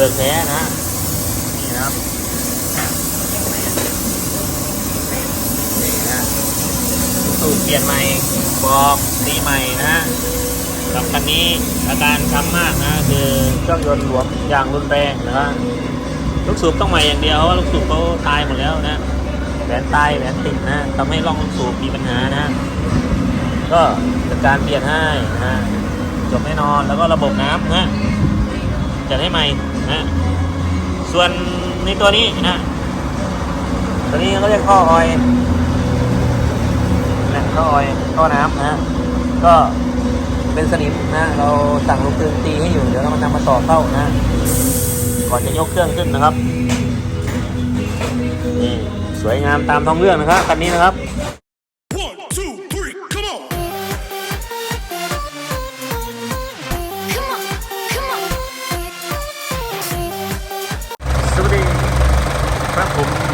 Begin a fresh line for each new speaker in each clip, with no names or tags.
เบิกแท้นะ นี่นะครับนี่นะสูตรเปลี่ยนใหม่บอกสีใหม่นะกับคันนี้อาการช้ำมากนะคือเครื่องยนต์หลวมอย่างรุนแรงนะครับลูกสูบต้องใหม่อย่างเดียวเพราะว่าลูกสูบเขาตายหมดแล้วนะแหวนตายแหวนติดนะทำให้ร่องลูกสูบมีปัญหานะ ก็จัดการเปลี่ยนให้นะจบแน่นอนแล้วก็ระบบน้ำนะจัดให้ใหม่ นะส่วนในตัวนี้นะตัวนี้ก็เรียกท่อออยนะท่อออยท่อน้ำนะก็เป็นสนิมนะ เราสั่งลูกปืนตีให้อยู่ เดี๋ยวเรามันนำมาต่อเข้านะ ก่อนจะยกเครื่องขึ้นนะครับนี่สวยงามตามท้องเรื่องนะครับคันนี้นะครับ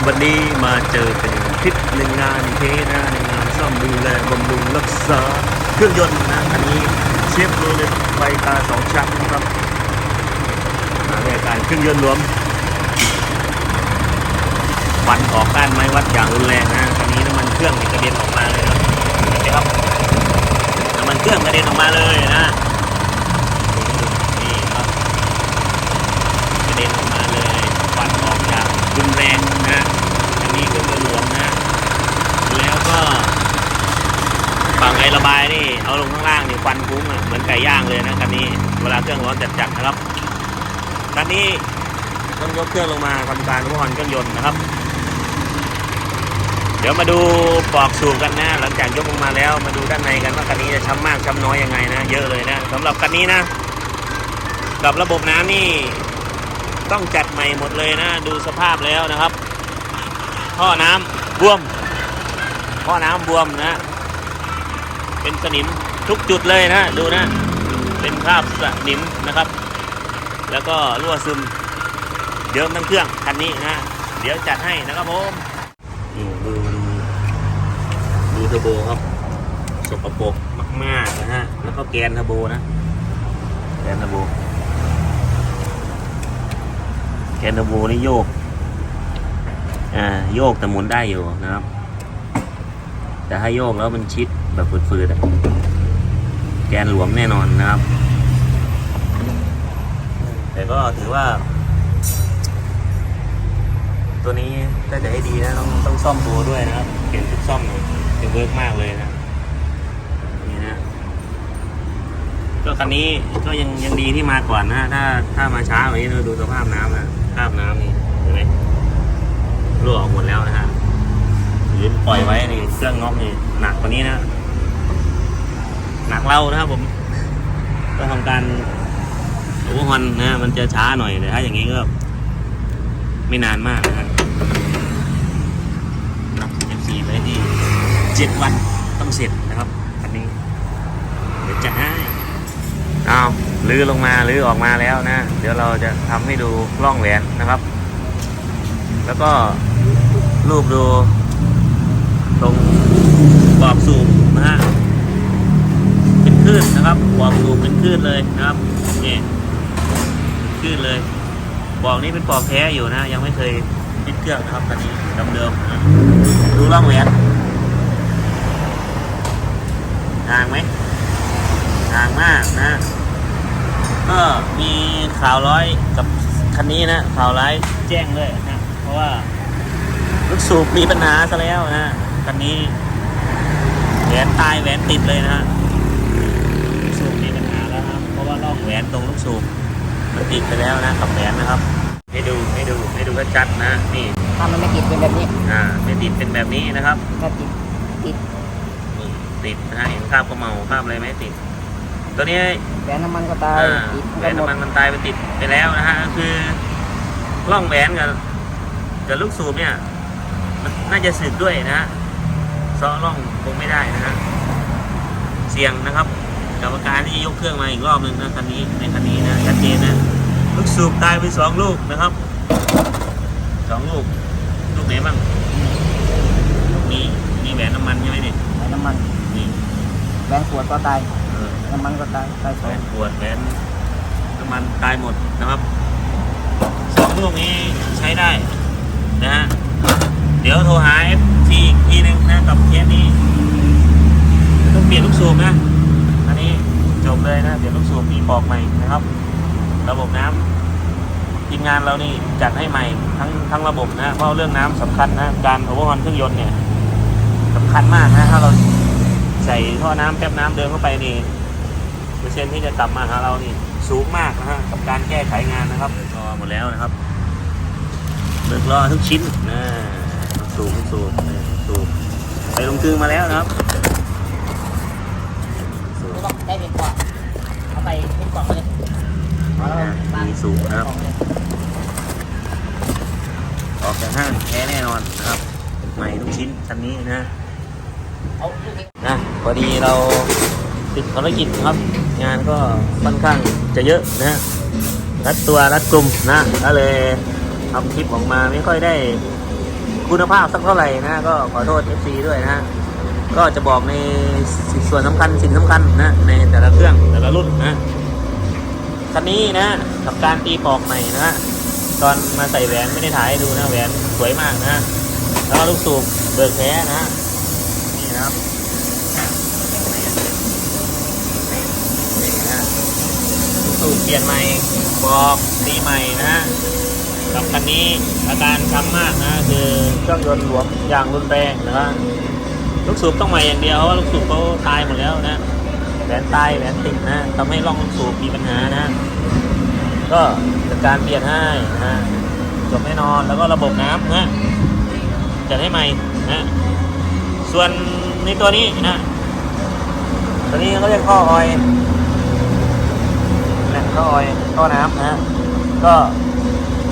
วันนี้มาเจอกันอีกทริปหนึ่งานอีกทีนะในงานซ่อมดูแลบำรุงรักษาเครื่องยนต์นะอันนี้เชฟโรเลตไฟตาสองชั้นนะครับมาในการเครื่องยนต์รวมวันออกก้านไม้วัดอย่างรุนแรงนะคันนี้น้ำมันเครื่องกระเด็นออกมาเลยนะเห็นไหมครับน้ำมันเครื่องกระเด็นออกมาเลยนะนี่ครับ กระเด็นออกมาเลยควันออกอย่าง รุนแรงนะอันนี้ก็จะหลวมนะ แล้วก็ฝั่งไอระบายนี่เอาลงข้างล่างนี่ควันฟุ้งอะเหมือนไก่ย่างเลยนะคันนี้เวลาเครื่องร้อนจัดๆนะครับคันนี้ต้องยกเครื่องลงมาทำการวอนเครื่องยนต์นะครับ เดี๋ยวมาดูปลอกสูบกันนะหลังจากยกลงมาแล้วมาดูด้านในกันว่าคันนี้จะช้ำมากช้ำน้อยยังไงนะ เยอะเลยนะสำหรับคันนี้นะกับระบบน้ำนี่ ต้องจัดใหม่หมดเลยนะ ดูสภาพแล้วนะครับ ท่อน้ำบวม ท่อน้ำบวมนะ เป็นสนิมทุกจุดเลยนะดูนะ เป็นคราบสนิมนะครับ แล้วก็รั่วซึมเยิ้มทั้งเครื่องคันนี้นะ เดี๋ยวจัดให้นะครับผมนี่ดูดูดูเทอร์โบครับสกปรกมากๆนะฮะแล้วก็แกนเทอร์โบนะแกนเทอร์โบ แก นเทอร์โบนี่โยกอ่าโยกแต่หมุนได้อยู่นะครับ แต่ถ้าโยกแล้วมันชิดแบบฝืดๆแกนหลวมแน่นอนนะครับ แต่ก็ถือว่า ตัวนี้ถ้าจะให้ดีนะต้องต้องซ่อมตัวด้วยนะครับเปลี่ยนชุดซ่อมหน่อยจะเวิร์กมากเลยนะนี่นะก็คันนี้ก็ยังยังดีที่มาก่อนนะ ถ้าถ้ามาช้ากว่านี้เราดูสภาพน้ำนะ สภาพน้ำนี่เห็นไหมรั่วออกหมดแล้วนะฮะหรือปล่อยไว้นี่เครื่องน็อกนี่หนักกว่านี้นะหนักเรานะครับผม ก็ทำการโอเวอร์ฮอนนะมันจะช้าหน่อยแต่ถ้าอย่างนี้ก็ ไม่นานมากนะฮะนับ FC ไว้ที่เจ็ดวันต้องเสร็จนะครับคันนี้ เดี๋ยวจะให้ เอาลื้อลงมาลื้อออกมาแล้วนะ เดี๋ยวเราจะทำให้ดูร่องแหวนนะครับ แล้วก็รูปดูตรงปลอกสูบนะฮะเป็นคลื่นนะครับปลอกสูบเป็นคลื่นเลยนะครับนี่คลื่นเลยปลอกนี้เป็นปลอกแท้อยู่นะ ยังไม่เคยติดเครื่องนะครับคันนี้เดิมๆนะดูร่องแหวนทางไหม ทางมากนะก็มีข่าวร้อยกับคันนี้นะข่าวร้ายแจ้งเลยนะเพราะว่าลูกสูบมีปัญหาซะแล้วนะคันนี้แหวนตายแหวนติดเลยนะฮะลูกสูบมีปัญหาแล้วครับเพราะว่าล่องแหวนตรงลูกสูบมันติดไปแล้วนะกับแหวนนะครับ ให้ดูให้ดูให้ดูชัดๆนะนี่
ถ้ามันไม่ติดเป็นแบบนี้
อ่าไม่ติดเป็นแบบนี้นะครับ
ถ้าติดติด
นี่ติดนะฮะเห็นคราบกระเมาคราบอะไรไหมติด ตัวนี้
แหวนน้ำมันก็ตาย
อ่า
ติด
แหว
กัน
น
หมด
น้ำมันมันตายไปติดไปแล้วนะฮะก็คือร่องแหวนกับกับลูกสูบเนี่ย มันน่าจะสึกด้วยนะฮะเซาะร่องคงไม่ได้นะฮะเสี่ยงนะครับกับอาการที่ยกเครื่องมาอีกรอบหนึ่งนะคันนี้ในคันนี้นะชัดเจนนะลูกสูบตายไปสองลูกนะครับสองลูกลูกไหนบ้างลูกนี้มีแหวนน้ำมันใช่ไหมเนี่ย
แหวนน้ำมัน
นี่
แหวนขวดก็ตาย
เออ
น้ำมันก็ตายตายส
แห
อ
ว
ง
นขวดแหวนน้ำมันตายหมดนะครับสองตัวนี้ใช้ได้นะฮะเดี๋ยวโทรหา FC อีกทีหนึงนะกับเคสนี้ต้องเปลี่ยนลูกสูบนะอันนี้จบเลยนะเปลี่ยนลูกสูบมีปอกใหม่นะครับ ระบบน้ำทีมงานเรานี่จัดให้ใหม่ทั้งทั้งระบบนะเพราะเรื่องน้ำสำคัญนะการโอเวอร์ฮอนเครื่องยนต์เนี่ยสำคัญมากนะถ้าเราใส่ท่อน้ำแป๊บน้ำเดินเข้าไปนี่ เปอร์เซ็นต์ที่จะกลับมาหาเรานี่สูงมากนะฮะกับการแก้ไขงานนะครับก็หมดแล้วนะครับเบิกล้อทุกชิ้นนะสูงสูงสูงไปลงกลึงมาแล้วนะครับสูง
ต้องได้เป็นกล่องเอาไปเป็นกล่องเลยเอาแล้ววาง
มีสูงนะครับออกจากห้างแท้แน่นอนนะครับใหม่ทุกชิ้นคันนี้นะ
เอาลูกนี้
นะพอดีเราติดภารกิจครับ งานก็ค่อนข้างจะเยอะนะรัดตัวรัดกลุ่มนะก็เลยทำคลิปออกมาไม่ค่อยได้คุณภาพสักเท่าไหร่นะ ก็ขอโทษ FC ด้วยนะก็จะบอกในส่วนสำคัญสิ่งสำคัญนะ ในแต่ละเครื่องแต่ละรุ่นนะคันนี้นะกับการตีปอกใหม่นะตอนมาใส่แหวนไม่ได้ถ่ายดูนะแหวนสวยมากนะแล้วลูกสูบเบิกแท้นะฮะนี่นะครับ นี่นะ สูบเปลี่ยนใหม่บอกตีใหม่นะฮะกับคันนี้อาการช้ำมากนะคือเครื่องยนต์หลวมอย่างรุนแรงนะฮะลูกสูบต้องใหม่อย่างเดียวเพราะว่าลูกสูบเขาตายหมดแล้วนะแหวนตายแหวนติดนะทำให้ร่องลูกสูบมีปัญหานะ ก็จัดการเปลี่ยนให้นะจบแน่นอนแล้วก็ระบบน้ำนะจัดให้ใหม่นะส่วนในตัวนี้นะตัวนี้เขาเรียกท่อออย ท่อออยท่อน้ำนะก็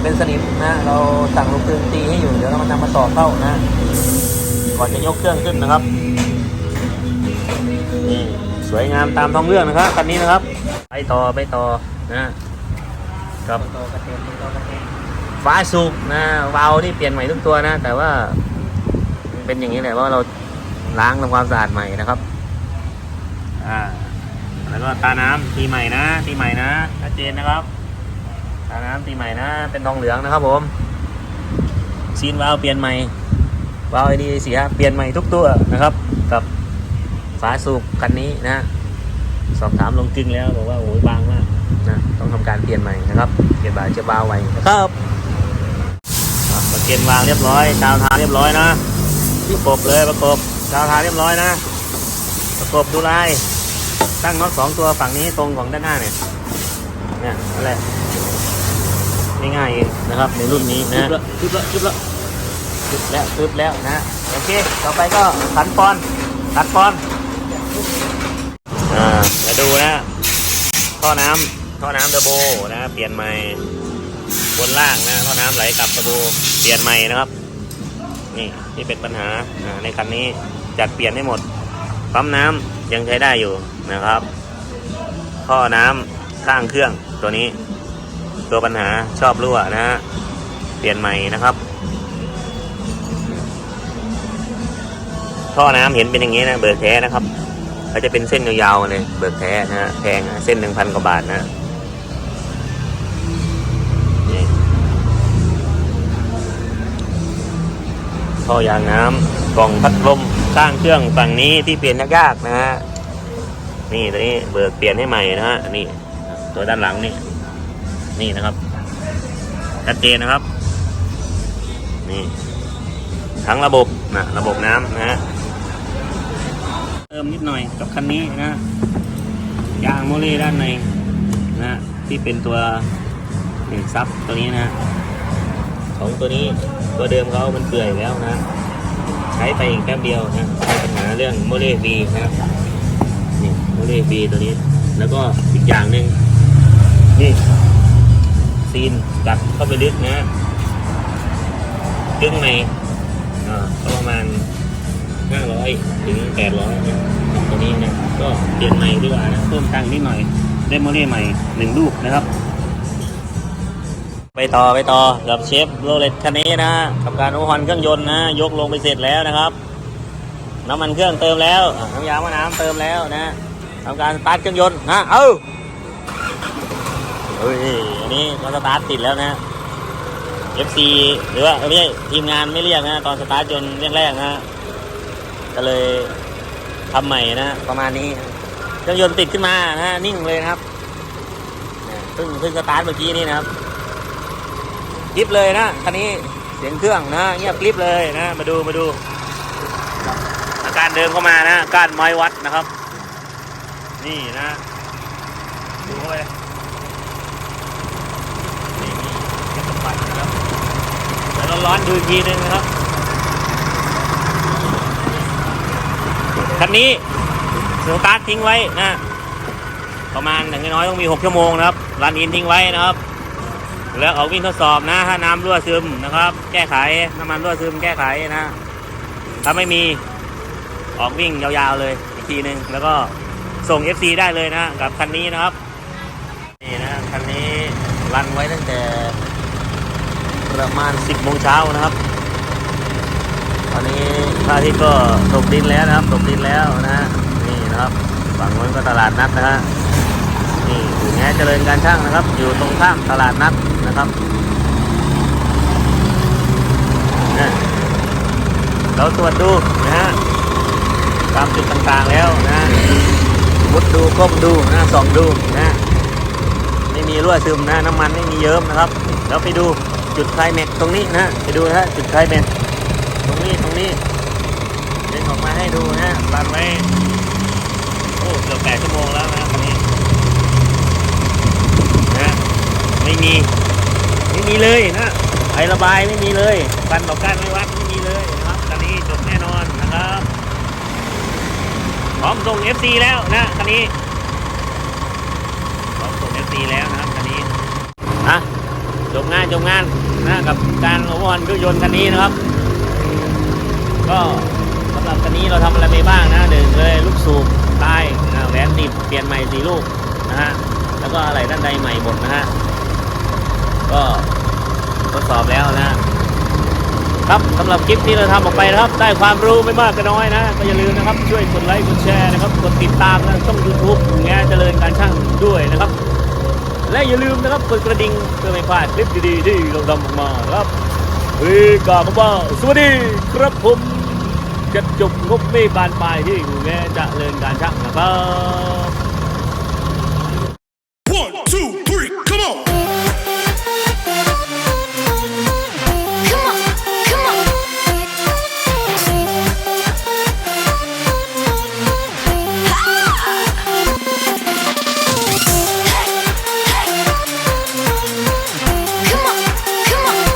เป็นสนิมนะเราสั่งลูกปืนตีให้อยู่เดี๋ยวเรามันำมาต่อเข้านะก่อนจะยกเครื่องขึ้นนะครับนี่สวยงามตามท้องเรื่องนะครับคันนี้นะครับ ไปต่อไปต่อนะกับฟ้าสูบนะวาล์วนี่เปลี่ยนใหม่ทุกตัวนะ แต่ว่าเป็นอย่างนี้แหละว่าเราล้างทำความสะอาดใหม่นะครับ อ่า แล้วก็ตาน้ำตีใหม่นะ ตีใหม่นะชัดเจนนะครับ ตาน้ำตีใหม่นะ เป็นทองเหลืองนะครับผมซีนวาล์วเปลี่ยนใหม่วาล์วไอดีเสียเปลี่ยนใหม่ทุกตัวนะครับ กับฝาสูบคันนี้นะสอบถามลงกึ่งแล้วบอกว่าโอ้ยบางมากนะต้องทำการเปลี่ยนใหม่นะครับเปลี่ยนบาจะบาวไวนะครับประเกนวางเรียบร้อยกาวทาเรียบร้อยนะประกบเลยประกบกาวทาเรียบร้อยนะ ประกบดูลาย ตั้งน็อตสองตัวฝั่งนี้ตรงของด้านหน้าเนี่ยเนี่ยนั่นแหละง่ายๆเองนะครับ ในรุ่นนี้นะ
จุดละจุดละ
ตึบแล้วตึบแล้วนะโอเคต่อไปก็ขันปอนขันปอนอ่ามาดูนะท่อน้ำท่อน้ำเทอร์โบนะเปลี่ยนใหม่บนล่างนะท่อน้ำไหลกลับเทอร์โบเปลี่ยนใหม่นะครับ นี่ที่เป็นปัญหาอ่าในคันนี้จัดเปลี่ยนให้หมดปั๊มน้ำ ยังใช้ได้อยู่นะครับ ท่อน้ำข้างเครื่องตัวนี้ ตัวปัญหาชอบรั่วนะฮะเปลี่ยนใหม่นะครับ ท่อน้ำเห็นเป็นอย่างนี้นะเบิกแท้นะครับเขาจะเป็นเส้นยาวๆเลยเบิกแท้นะฮะแพงเส้นหนึ่งพันกว่าบาทนะท่อยางน้ำกล่องพัดลม ข้างเครื่องฝั่งนี้ที่เปลี่ยนยากๆนะฮะนี่ตัวนี้เบิกเปลี่ยนให้ใหม่นะฮะนี่ตัวด้านหลังนี่นี่นะครับชัดเจนนะครับ นี่ทั้งระบบนะระบบน้ำนะฮะเติมนิดหน่อยกับคันนี้นะยางโมเลด้านในนะที่เป็นตัวหนึ่งซับตัวนี้นะของตัวนี้ตัวเดิมเขามันเปื่อยแล้วนะ ช้ไปอีกแป๊บเดียวนะมีปัญหาเรื่องโมเลวีนะครับนี่โมเลวีตัวนี้ แล้วก็อีกอย่างหนึ่งนี่ซีนกัดเข้าไปลึกนะจึงในอ่าก็ประมาณ500ถึง800นะตัวนี้นะก็เปลี่ยนใหม่ดีกว่านะเพิ่มตังค์นิดหน่อยได้โมเดลใหม่หนึ่งลูกนะครับ ไปต่อไปต่อกับเชฟโรเลตคันนี้นะกับการโอฮอนเครื่องยนต์นะยกลงไปเสร็จแล้วนะครับ น้ำมันเครื่องเติมแล้วน้ำยามะน้ำเติมแล้วนะทำการสตาร์ทเครื่องยนต์นะเอ้าเฮ้ยอันนี้เราสตาร์ทติดแล้วนะ FC หรือว่าไม่ใช่ทีมงานไม่เรียกนะตอนสตาร์ทจนแรกๆนะก็เลยทำใหม่นะประมาณนี้เครื่องยนต์ติดขึ้นมานะนิ่งเลยครับเพิ่งเพิ่งสตาร์ทเมื่อกี้นี่นะครับ กริบเลยนะคันนี้เสียงเครื่องนะเงียบกริบเลยนะมาดูมาดู อาการเดิมเข้ามานะกานไม้วัดนะครับ นี่นะดูเข้าไปนี่มีกระปัดนะครับเดี๋ยวร้อนดูอีกทีนึงนะครับคันนี้สตาร์ททิ้งไว้นะประมาณอย่างน้อยต้องมี 6 ชั่วโมงนะครับรันอินทิ้งไว้นะครับ แล้วออกวิ่งทดสอบนะ ถ้าน้ำรั่วซึมนะครับ แก้ไขน้ำมันรั่วซึมแก้ไขนะ ถ้าไม่มีออกวิ่งยาวๆเลยอีกทีหนึ่งแล้วก็ส่ง FC ได้เลยนะกับคันนี้นะครับนี่นะคันนี้รันไว้ตั้งแต่ประมาณ 10โมงเช้านะครับ ตอนนี้พระอาทิตย์ก็ตกดินแล้วนะครับตกดินแล้วนะฮะนี่นะครับฝั่งนู้นก็ตลาดนัดนะฮะนี่อยู่แง่เจริญการช่างนะครับ อยู่ตรงข้ามตลาดนัด นะครับเราตรวจดูนะฮะตามจุดต่างๆแล้วนะมุดดูก้มดูนะส่องดูนะไม่มีรั่วซึมนะน้ำมันไม่มีเยิ้มนะครับแล้วไปดูจุดไคลแม็กตรงนี้นะไปดูนะฮะจุดไคลแม็กตรงนี้ตรงนี้เดินออกมาให้ดูนะรันไว้โอ้เกือบแปดชั่วโมงแล้วนะคันนี้นะไม่มี ไม่มีเลยนะไอระบายไม่มีเลยฟันต่อก้านไม่วัดไม่มีเลยนะครับคันนี้จบแน่นอนนะครับพร้อมส่ง FC แล้วนะคันนี้พร้อมส่ง FC แล้วนะครับคันนี้นะจบงานจบงานนะกับการโอเวอร์ฮอลเครื่องยนต์คันนี้นะครับ ก็สำหรับคันนี้เราทำอะไรไปบ้างนะหนึ่งเลยลูกสูบตายนะแหวนติดเปลี่ยนใหม่สี่ลูกนะฮะแล้วก็อะไรด้านใดใหม่หมดนะฮะ ก็ทดสอบแล้วนะครับสำหรับคลิปที่เราทำออกไปนะครับ ได้ความรู้ไม่มากก็น้อยนะ ก็อย่าลืมนะครับช่วยกดไลค์กดแชร์นะครับกดติดตามนะช่อง YouTube แง่เจริญการช่างด้วยนะครับ และอย่าลืมนะครับกดกระดิ่งเพื่อไม่พลาดคลิปดีๆที่เราทำออกมาครับเฮ้ยกาวคำว่าสวัสดีครับผมจะจบงบไม่บานปลายที่แง่เจริญการช่างนะครับ